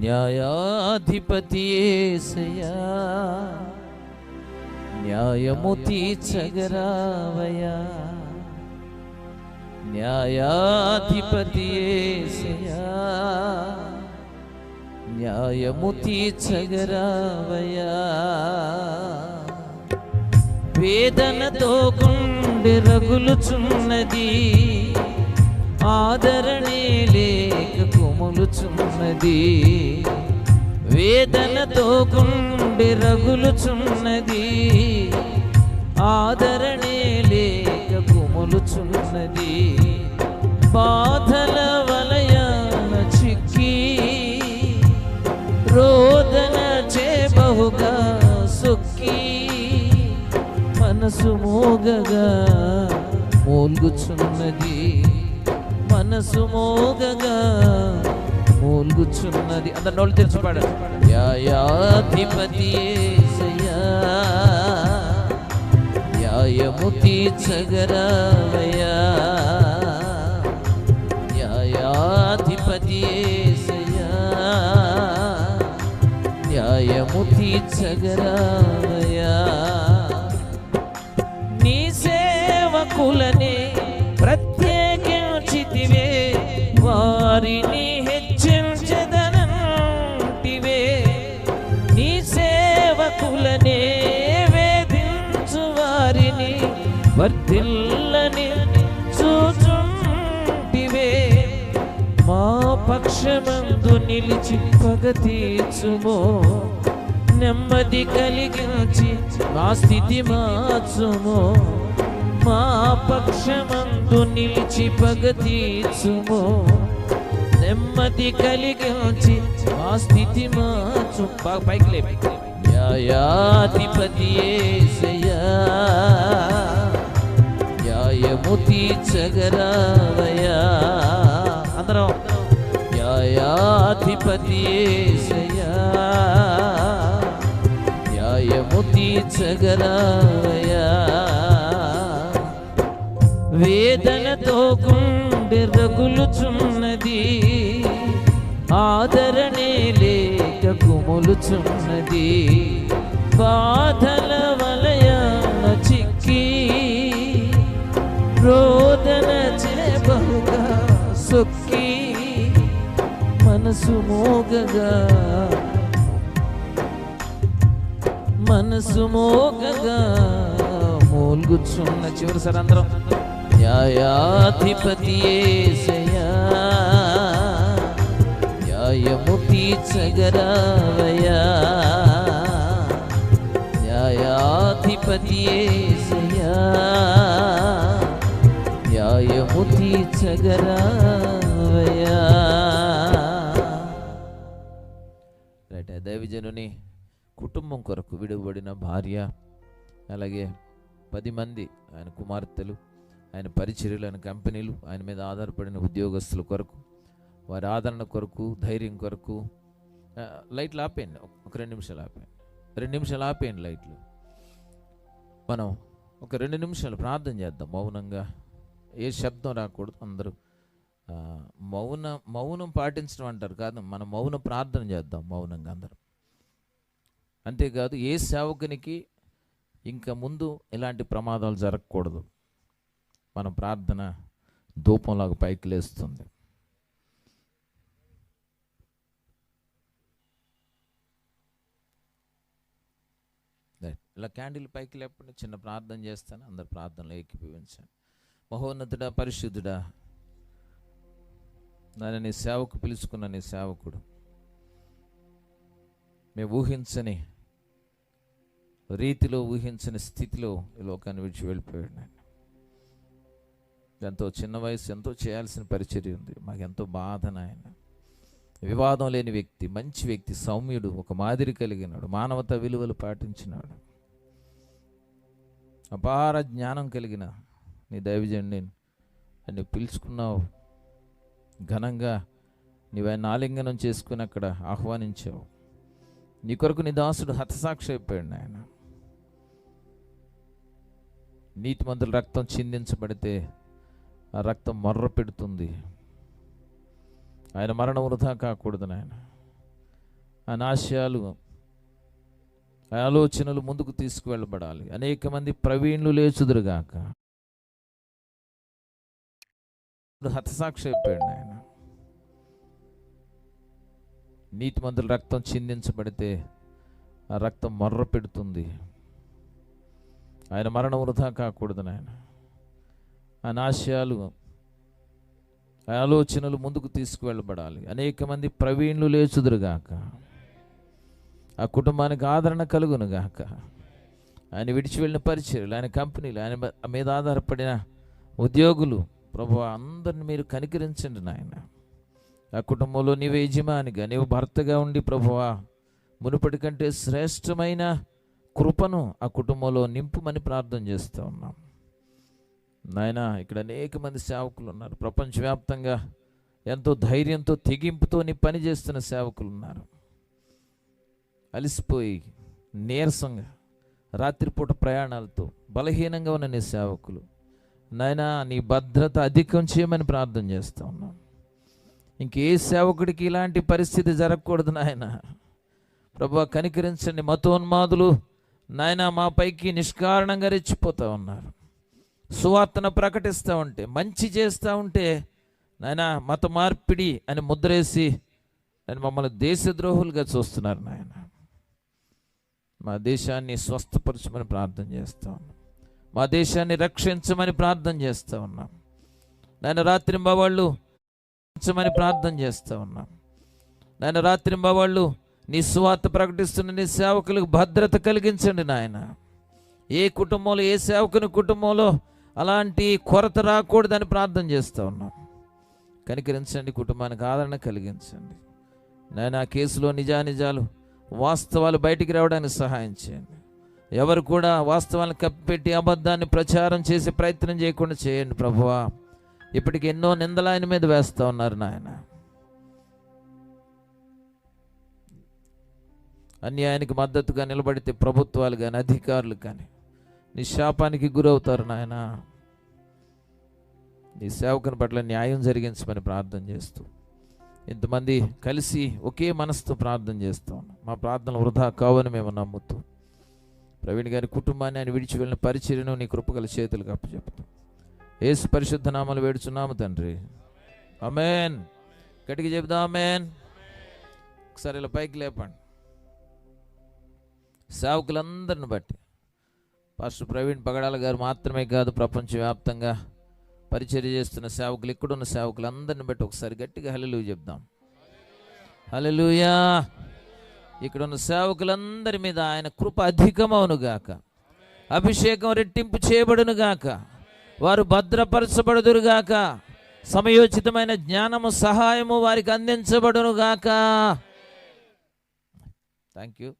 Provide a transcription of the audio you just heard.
న్యాయాధిపతి యేసయ్యా న్యాయము తీర్చగరావయా న్యాయాధిపతి యేసయ్యా న్యాయము తీర్చగరావయా వేదనతో గుండె రగులుచున్నది ఆదరణే లేక కుములుచున్నది వేదనతో గుండె రగులుచున్నది. ఆదరణే లేక కుములుచున్నది బాధల వలయాన చిక్కి. రోదన చే బహుగా సుక్కి. మనసు మోగగా మూల్గుచున్నది. మనసు మోగగా మూలుగుచున్నది. అందరు నోళ్ళు తెరిచిపాడు యాయాధిపతి యాయము న్యాయము తీర్చగరావయ్యా న్యాయాధిపతి యేసయ్యా తీర్చగరావయ్యా. నీ సేవకులనే వారిని హెచ్చించదనంటివే. నీ సేవకులనే వేధించు వారిని వర్తిల్లని చూచుంటివే. మా పక్షమందు నిలిచి పగ తీర్చుమో. నెమ్మది కలిగించి మా స్థితి మార్చుమో. మా పక్షమందు నిలిచి పగ తీర్చుమో. నెమ్మది కలిగించి మా స్థితి మార్చు. పైకి లే న్యాయాధిపతి న్యాయము తీర్చగరావయా అందరం. న్యాయాధిపతి న్యాయము తీర్చగరావయా వేదనతో గుండె రగులుచున్నది. ఆదరణే లేక కుములుచున్నది. బాధల వలయాన చిక్కి రోదన చేబహుగా సొక్కి మనసు మోగగా మనసు మోగగా మూల్గుచున్న చివరి సార్ అందరం. న్యాయాధిపతి ఏసయా న్యాయము న్యాయాధిపతి న్యాయము తీర్చగరావయ్యా రైట్ దైవజనుని కుటుంబం కొరకు విడువబడిన భార్య అలాగే పది మంది ఆయన కుమార్తెలు ఆయన పరిచర్యలు ఆయన కంపెనీలు ఆయన మీద ఆధారపడిన ఉద్యోగస్తుల కొరకు వారి ఆదరణ కొరకు ధైర్యం కొరకు లైట్లు ఆపేయండి. ఒక రెండు నిమిషాలు ఆపేయండి. రెండు నిమిషాలు ఆపేయండి లైట్లు. మనం ఒక రెండు నిమిషాలు ప్రార్థన చేద్దాం మౌనంగా. ఏ శబ్దం రాకూడదు. అందరూ మౌన మౌనం పాటించడం అంటారు కాదు. మనం మౌన ప్రార్థన చేద్దాం మౌనంగా అందరం. అంతేకాదు ఏ సేవకునికి ఇంకా ముందు ఎలాంటి ప్రమాదాలు జరగకూడదు. మన ప్రార్థన ధూపంలాగా పైకి లేస్తుంది రైట్. ఇలా క్యాండిల్ పైకి లేకుండా చిన్న ప్రార్థన చేస్తాను అందరు ప్రార్థనలో ఏకీభవించండి. మహోన్నతుడా పరిశుద్ధుడా నన్ను నీ సేవకు పిలుచుకున్న నీ సేవకుడు. మేము ఊహించని రీతిలో ఊహించని స్థితిలో ఈ లోకాన్ని విడిచి వెళ్ళిపోయాడు నేను ఎంతో చిన్న వయసు ఎంతో చేయాల్సిన పరిచర్య ఉంది. మాకు ఎంతో బాధ నాయన. వివాదం లేని వ్యక్తి మంచి వ్యక్తి సౌమ్యుడు ఒక మాదిరి కలిగినాడు. మానవత విలువలు పాటించినాడు. అపార జ్ఞానం కలిగిన నీ దైవజండి అని పిలుచుకున్నావు. ఘనంగా నీవు ఆలింగనం చేసుకుని అక్కడ ఆహ్వానించావు. నీ కొరకు నీ దాసుడు హతసాక్షి అయిపోయాడు ఆయన నీతిమంతుల రక్తం చిందించబడితే ఆ రక్తం మర్ర పెడుతుంది. ఆయన మరణం వృధా కాకూడదు నాయన. ఆయన ఆశయాలు ఆలోచనలు ముందుకు తీసుకువెళ్ళబడాలి. అనేక మంది ప్రవీణులు లేచుదురుగాక. హతసాక్షి అయిపోయాడు ఆయన నీతిమంతుల రక్తం చిందించబడితే ఆ రక్తం మర్ర పెడుతుంది. ఆయన మరణం వృధా కాకూడదు నాయన. ఆయన ఆశయాలు ఆలోచనలు ముందుకు తీసుకువెళ్ళబడాలి. అనేక మంది ప్రవీణులు లేచుదురుగాక. ఆ కుటుంబానికి ఆదరణ కలుగును గాక ఆయన విడిచి వెళ్ళిన పరిచయలు ఆయన కంపెనీలు ఆయన మీద ఆధారపడిన ఉద్యోగులు ప్రభు అందరిని మీరు కనికరించండి నాయన. ఆ కుటుంబంలో నీవు యజమానిగా నీవు భర్తగా ఉండి ప్రభువా మునుపటి కంటే శ్రేష్టమైన కృపను ఆ కుటుంబంలో నింపుమని ప్రార్థన చేస్తూ ఉన్నాం. నాయన ఇక్కడ అనేక మంది సేవకులు ఉన్నారు. ప్రపంచవ్యాప్తంగా ఎంతో ధైర్యంతో తెగింపుతో నీ పని చేస్తున్న సేవకులు ఉన్నారు. అలసిపోయి నీరసంగా రాత్రిపూట ప్రయాణాలతో బలహీనంగా ఉన్న నీ సేవకులు నాయన నీ భద్రత అధికం చేయమని ప్రార్థన చేస్తూ ఉన్నాం. ఇంకే సేవకుడికి ఇలాంటి పరిస్థితి జరగకూడదు నాయన. ప్రభు కనికరించండి. మతోన్మాదులు నాయన మా పైకి నిష్కారణంగా రెచ్చిపోతూ ఉన్నారు. సువార్తను ప్రకటిస్తూ ఉంటే మంచి చేస్తూ ఉంటే నాయన మత మార్పిడి అని ముద్రేసి నేను మమ్మల్ని దేశద్రోహులుగా చూస్తున్నారు నాయన. మా దేశాన్ని స్వస్థపరచమని ప్రార్థన చేస్తూ ఉన్నాం. మా దేశాన్ని రక్షించమని ప్రార్థన చేస్తూ ఉన్నాం. నాయన రాత్రింబవాళ్ళు రక్షించమని ప్రార్థన చేస్తూ ఉన్నాం. నాయన రాత్రింబవాళ్ళు నీ సువార్త ప్రకటిస్తున్న నీ సేవకులకు భద్రత కలిగించండి నాయన. ఏ కుటుంబంలో ఏ సేవకుని కుటుంబంలో అలాంటి కొరత రాకూడదని ప్రార్థన చేస్తూ ఉన్నాం. కనికరించండి కుటుంబానికి ఆదరణ కలిగించండి. నాయన ఆ కేసులో నిజానిజాలు వాస్తవాలు బయటికి రావడానికి సహాయం చేయండి. ఎవరు కూడా వాస్తవాలను కప్పిపెట్టి అబద్ధాన్ని ప్రచారం చేసే ప్రయత్నం చేయకుండా చేయండి ప్రభువా. ఇప్పటికి ఎన్నో నిందలు ఆయన మీద వేస్తూ ఉన్నారు నాయన. అన్యాయానికి మద్దతుగా నిలబడితే ప్రభుత్వాలు కానీ అధికారులు కానీ నీ శాపానికి గురవుతారు నాయన. నీ సేవకుని పట్ల న్యాయం జరిగించమని ప్రార్థన చేస్తూ ఇంతమంది కలిసి ఒకే మనసుతో ప్రార్థన చేస్తాం మా ప్రార్థనలు వృధా కావని మేము నమ్ముతూ ప్రవీణ్ గారి కుటుంబాన్ని ఆయన విడిచి వెళ్ళిన పరిచర్యను నీ కృపగల చేతులకు అప్పచెప్తాం. ఏసు పరిశుద్ధ నామాలు వేడుచున్నాము తండ్రి. అమేన్ గట్టిగా చెబుదాం అమేన్ ఒకసారి ఇలా పైకి లేపండి. సేవకులందరిని బట్టి. పాస్టర్ ప్రవీణ్ పగడాల గారు మాత్రమే కాదు ప్రపంచవ్యాప్తంగా పరిచర్య చేస్తున్న సేవకులు ఇక్కడున్న సేవకులందరిని బట్టి ఒకసారి గట్టిగా హలలు చెప్దాం. హల్లెలూయా! ఇక్కడున్న సేవకులందరి మీద ఆయన కృప అధికమవునుగాక అభిషేకం రెట్టింపు చేయబడునుగాక వారు భద్రపరచబడుదురుగాక సమయోచితమైన జ్ఞానము సహాయము వారికి అందించబడునుగాక థ్యాంక్ యూ